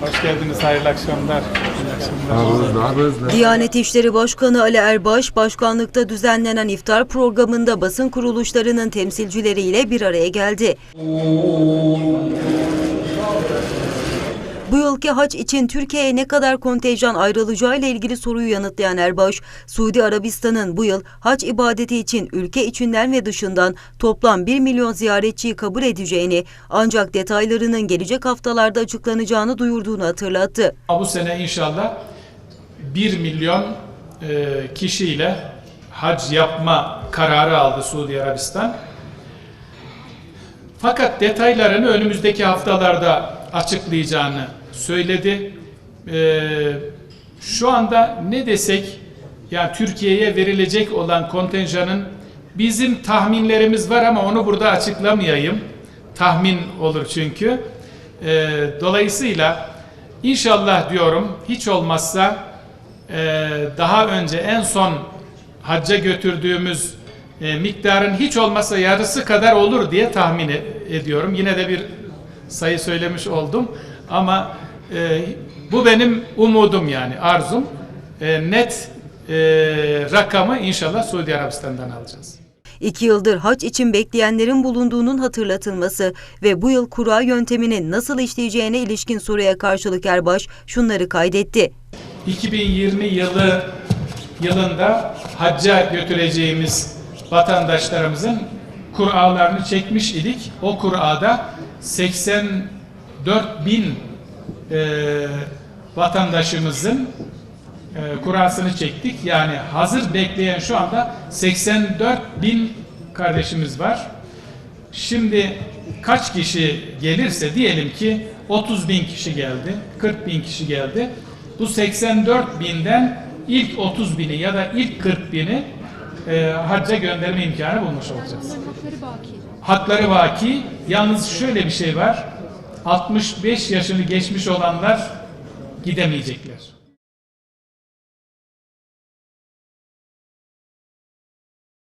Hoş geldiniz, hayırlı akşamlar. Diyanet İşleri Başkanı Ali Erbaş, başkanlıkta düzenlenen iftar programında basın kuruluşlarının temsilcileriyle bir araya geldi. Bu yılki hac için Türkiye'ye ne kadar kontenjan ayrılacağı ile ilgili soruyu yanıtlayan Erbaş, Suudi Arabistan'ın bu yıl hac ibadeti için ülke içinden ve dışından toplam 1 milyon ziyaretçiyi kabul edeceğini ancak detaylarının gelecek haftalarda açıklanacağını duyurduğunu hatırlattı. Bu sene inşallah 1 milyon e, kişiyle hac yapma kararı aldı Suudi Arabistan. Fakat detaylarını önümüzdeki haftalarda açıklayacağını söyledi. E, şu anda ne desek, yani Türkiye'ye verilecek olan kontenjanın bizim tahminlerimiz var ama onu burada açıklamayayım. Tahmin olur çünkü. E, dolayısıyla inşallah diyorum hiç olmazsa e, daha önce en son hacca götürdüğümüz e, miktarın hiç olmazsa yarısı kadar olur diye tahmin e- ediyorum. Yine de bir sayı söylemiş oldum ama e, bu benim umudum yani arzum. E, net e, rakamı inşallah Suudi Arabistan'dan alacağız. İki yıldır hac için bekleyenlerin bulunduğunun hatırlatılması ve bu yıl kura yönteminin nasıl işleyeceğine ilişkin soruya karşılık Erbaş şunları kaydetti. 2020 yılı yılında hacca götüreceğimiz vatandaşlarımızın Kur'alarını çekmiş idik. O Kur'a'da 84 bin e, vatandaşımızın e, Kur'asını çektik. Yani hazır bekleyen şu anda 84 bin kardeşimiz var. Şimdi kaç kişi gelirse diyelim ki 30 bin kişi geldi, 40 bin kişi geldi. Bu 84 binden ilk 30 bini ya da ilk 40 bini e, hacca gönderme imkanı bulmuş olacağız. Hakları vaki. Yalnız şöyle bir şey var. 65 yaşını geçmiş olanlar gidemeyecekler.